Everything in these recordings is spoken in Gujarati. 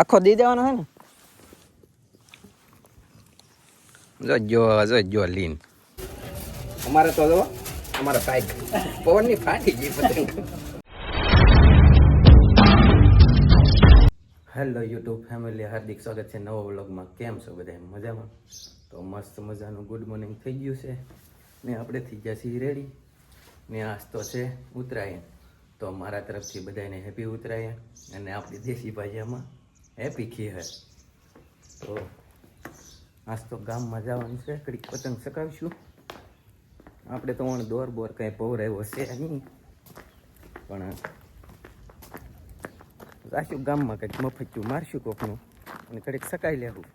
આખો દી દેવાનો હે ને? જો જો જો જો લીન. અમારે તો જો અમારા સાઈડ પવનની ફાટી ગઈ પતંગ. હેલો યુટ્યુબ ફેમિલી હાર્દિક સ્વાગત છે નવો વ્લોગમાં. કેમ છો બધા? મજામાં? તો મસ્ત મજાનું ગુડ મોર્નિંગ થઈ ગયું છે. ને આપણે થઈ ગયા છીએ રેડી ને આજ તો છે ઉત્તરાયણ. તો મારા તરફથી બધાને હેપી ઉત્તરાયણ. અને આપણી દેશી ભાષામાં હેપી ખીહર તો આજ તો ગામમાં જવાનું છે. કડીક પતંગ ચકાવીશું આપણે તો ઓણ દોર બોર કાંઈ પવરાયો છે નહીં. પણ રાખ્યું ગામમાં કંઈક મફચ્યું મારશું કોકનું અને કડીક સકાઈ લેવું.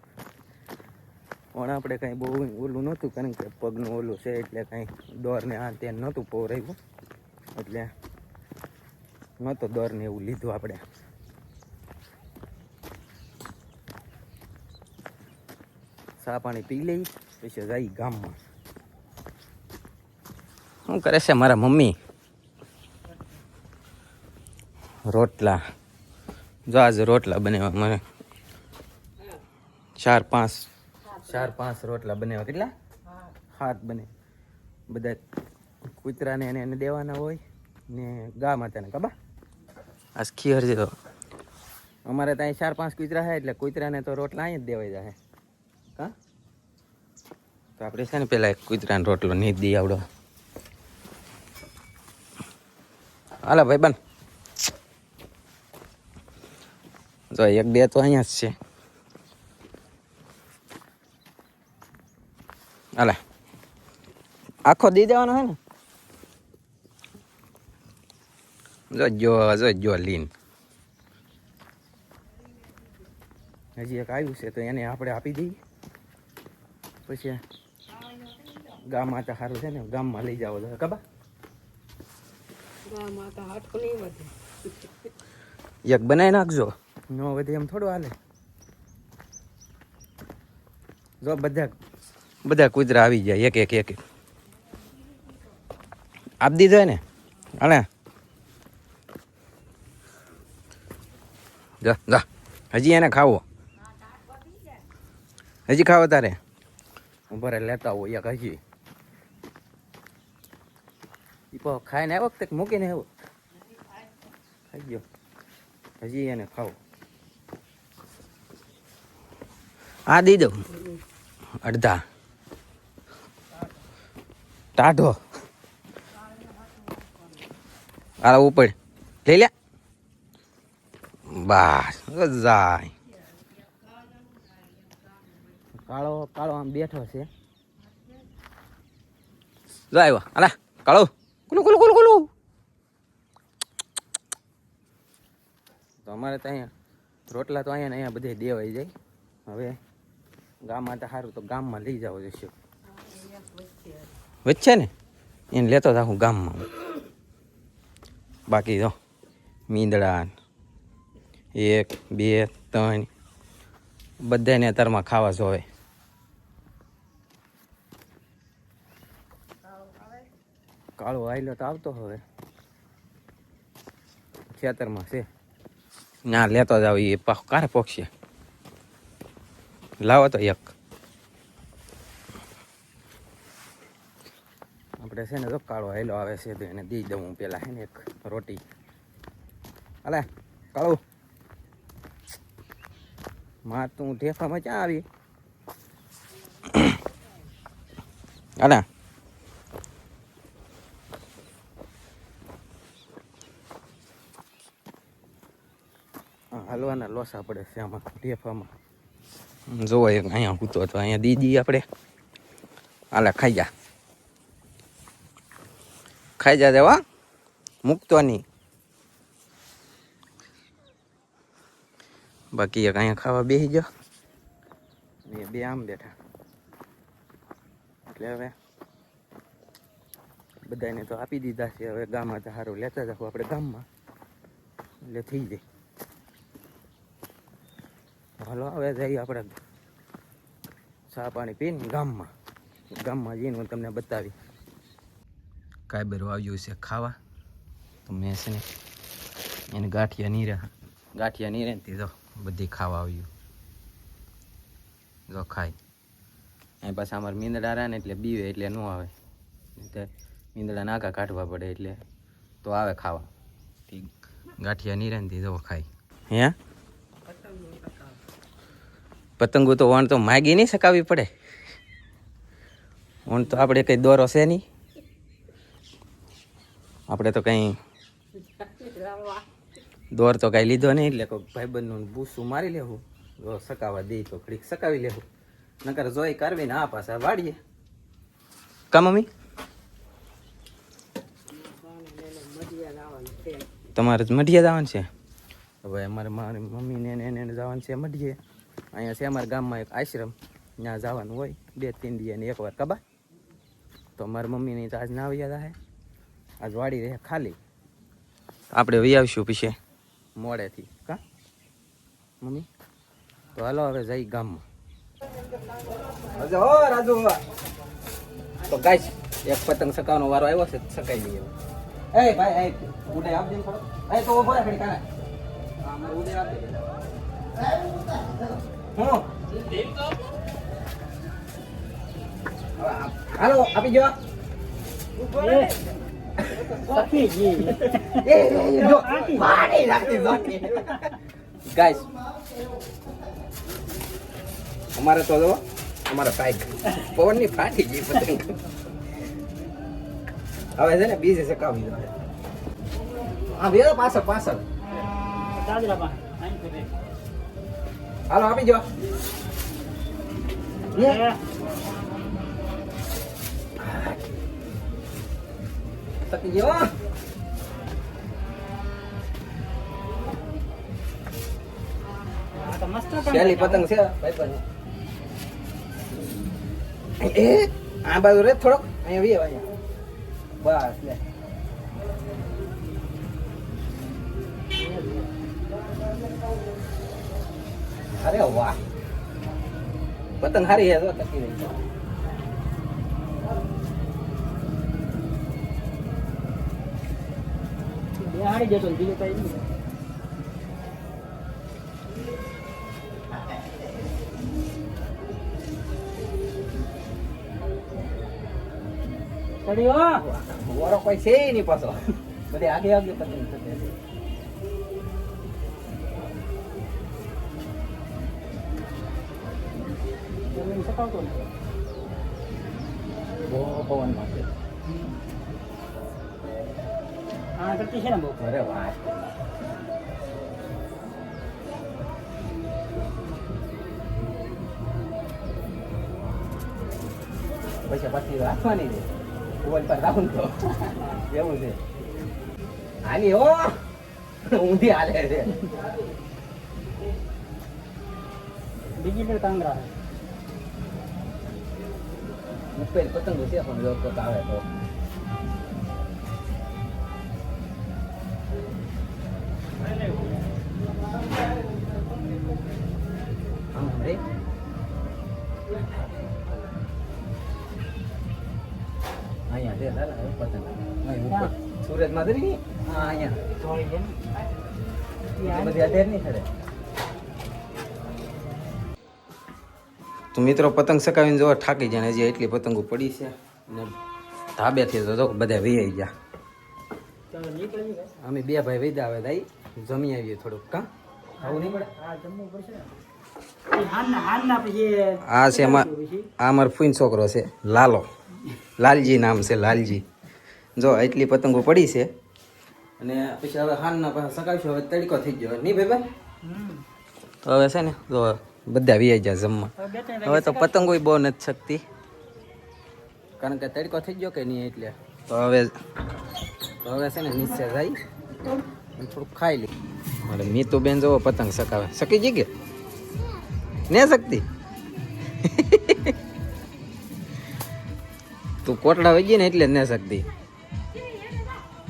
પણ આપણે કાંઈ બહુ ઓલું નહોતું, કારણ કે પગનું ઓલું છે એટલે કાંઈ દોરને આ તે નહોતું પવરાયું એટલે નહોતો દોરને એવું લીધું આપણે ચા પાણી પી લઈ પછી જઈ ગામમાં. શું કરે છે મારા મમ્મી? રોટલા. જો આજે રોટલા બનાવ્યા મને ચાર પાંચ. ચાર પાંચ રોટલા બનાવ્યા કેટલા? હાથ બને. બધા કૂતરાને એને એને દેવાના હોય ને ગા માતાને કબા આજ ખીર જેતો અમારે ત્યાં ચાર પાંચ કૂતરા છે એટલે કૂતરાને તો રોટલા અહીં જ દેવાઈ જાય તો આપણે છે ને પેલા એક કૂતરાનો રોટલો નહીં દઈ આવડો. હાલો ભાઈ, બન. જો એક બે તો અહીંયા જ છે. હાલે. આખો દી દેવાનો હે ને? જોજો જો જો જો, લીન. હજી એક આવ્યું છે, તો એને આપણે આપી દઈએ. પછી ગામમાં તો સારું છે ને ગામમાં લઈ જાવ તો કબા એક બનાવી નાખજો. નો વધે એમ થોડું હાલે. જો બધા બધા કુતરા આવી જાય એક એક એક એક. આપ દીધો ને અને જા જા. હજી એને ખાવો. હજી ખાવો તારે. ઉભરે લેતા હોય એક હજી. ઈ તો ખાઈને આવ્યો વખતે મૂકીને આવ્યો ખાઈ ગયો. હજી એને ખાવ. આ દઈ દઉં. અડધા. ટાઢો. આ ઉપર. લઈ લે. બસ જાય કાળો કાળો આમ બેઠો છે. જો આવ્યો અલા કાળો. કુલુ કુલુ કુલુ કુલુ તો અમારે તો અહીંયા રોટલા તો અહીંયા અહીંયા બધે દેવાઈ જાય. હવે ગામમાં તો સારું તો ગામમાં લઈ જાવ જશે. વચ્ચે ને? એને લેતો જાઉં ગામમાં. બાકી જો, મીંદડા એક, બે, ત્રણ, બધાને અત્યારમાં ખાવા જોવે કાળો આયલો તો આવતો હવે. ખેતરમાં છે. ના, લેતો જાવ એ પાછો કારે પોક્ષે લાવો તો એક. આપણે છે ને તો કાળો આયલો આવે છે તો એને દઈ દઉં પેલા છે ને એક રોટી. અલે કાળો. માર તું ઢેફામાં ક્યાં આવી? અલા હલવાના લોસા પડે છે આમાં ટેફામાં જોવો એક અહીંયા કૂતો હતો અહીંયા દીદી આપણે. આલા ખાઈ જા. ખાઈ જા દેવા મૂકતો નહીં બાકી એક અહીંયા ખાવા બેસી જાઓ ને બે આમ બેઠા. એટલે હવે બધાને તો આપી દીધા છે હવે ગામમાં તો સારું લેતા જાવ આપણે ગામમાં. એટલે થઈ જાય. હાલો હવે જઈએ આપણે ચા પાણી પીને ગામમાં. ગામમાં જઈને હું તમને બતાવી. કાયબરો આવ્યું છે ખાવા તો મેં છે ને એને ગાંઠિયા નહીં રહ્યા. ગાંઠિયા નહીં રહે ને જો બધી ખાવા આવ્યું. જો ખાય. અહીં પાછા અમારે મીંદડા રહ્યા ને એટલે બીવે એટલે ન આવે. એટલે મીંદડા નાકા કાઢવા પડે એટલે તો આવે ખાવા. તી ગાંઠિયા ને જો ખાય. હે? પતંગો તો વણ તો માગી નહીં સકાવવી પડે. વણ તો આપણે કંઈ દોરો છે નહીં. આપણે તો કંઈ દોર તો કાંઈ લીધો નહીં, એટલે કોઈ ભાઈબંધનું ભૂસું મારી લેવું. જો સકાવા દે તો ઘડીક સકાવી લેવું. નકર જોઈ કરવી ને આ પાછા વાળીએ. કા મમ્મી? તમારે જ મઢીએ જવાનું છે? હવે અમારે મારી મમ્મીને એને જવાનું છે મઢીએ અહીંયા છે અમારા ગામમાં એક આશ્રમ, ત્યાં જવાનું હોય, બે ત્રણ દિવસ ને એકવાર કબા તો મારી મમ્મીની તો આજ ના આવ્યા રહે આજ વાડી રહે ખાલી. આપણે વહી આવીશું પછી, મોડેથી, કા? મમ્મી? તો હાલો હવે જઈ ગામમાં. રાજુ તો ગાઈસ, એક પતંગ સકાવવાનો વારો આવ્યો છે, સકાઈ લઈએ એ ભાઈ ઉડે આપ એ તો ઊભો ઘડી કાને. ઉડે આપ. હું હાલો આપી જો ગાઈસ અમારે તો જો અમારા સાઈડ પવનની ફાટી ગઈ પતંગ. હવે છે ને બીજે સકાવી દો. હા વેરો પાછળ પાછળ. હાલો આપી જો તકી ગયો શેલી પતંગ છે ભાઈ એ આ બાજુ રે થોડોક. અહીંયા વી અહીંયા. બસ લે. અરે વાહ પતંગ હારી હે તો તકી રહી વરો કોઈ છે નહીં પાછો બધી આગે આગે પતંગ થતી હશે. બહુ પવનમાં છે અરે વાહ પછી પાછી રાખવાની છે ઓવન પર રાખું તો એવું છે હાલી હો ઊંધી હાલે છે મુકેલ પતંગો છે પણ કોક આવે તો અહીંયા છે હવે પતંગ ઉપર સુરતમાં તો નહીં અહીંયા બધી અધેર નહીં ખરે તો મિત્રો પતંગ સકાવીને જોવા થાકી જાય હજી એટલી પતંગો પડી છે. અને ધાબેથી તો જો બધા વી ગયા. અમે બે ભાઈ વૈદા આવે દાઈ જમી આવીએ થોડુંક કા? આવું નહીં પડે. આ છે અમાર આ અમારો ફૂઈન છોકરો છે લાલો. લાલજી નામ છે લાલજી. જો એટલી પતંગો પડી છે. અને પછી હવે હાનના પાસે સકાવશું હવે તડકો થઈ ગયો. નહીં ભાઈ ભાઈ? તો હવે છે ને તો બધા વ્યાઈ જાય જમવા. હવે તો પતંગો બહુ નથી શકતી. કારણ કે તડકો થઈ ગયો કે નહીં એટલે? તો હવે તો હવે છે ને નીચે જાય થોડુંક ખાઈ લે. મારે મીતુ બેન જોવો પતંગ સકાવે. શકી જઈ કે? ને શકતી? તું કોટડા વહી ગઈ ને એટલે જ ને શકતી.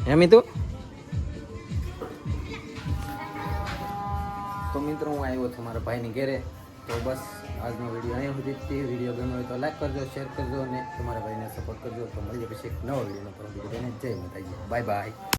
હે મીતુ? તો મિત્રો હું આવ્યો છું મારા ભાઈની ઘેરે. તો બસ આજનો વીડિયો અહીંયા સુધી તે વીડિયો ગમ્યો હોય તો લાઈક કરજો શેર કરજો અને તમારા ભાઈને સપોર્ટ કરજો. તો મળીએ પછી એક નવો વિડીયોનો પરંતુ વીડિયો જય માતાજી. Bye bye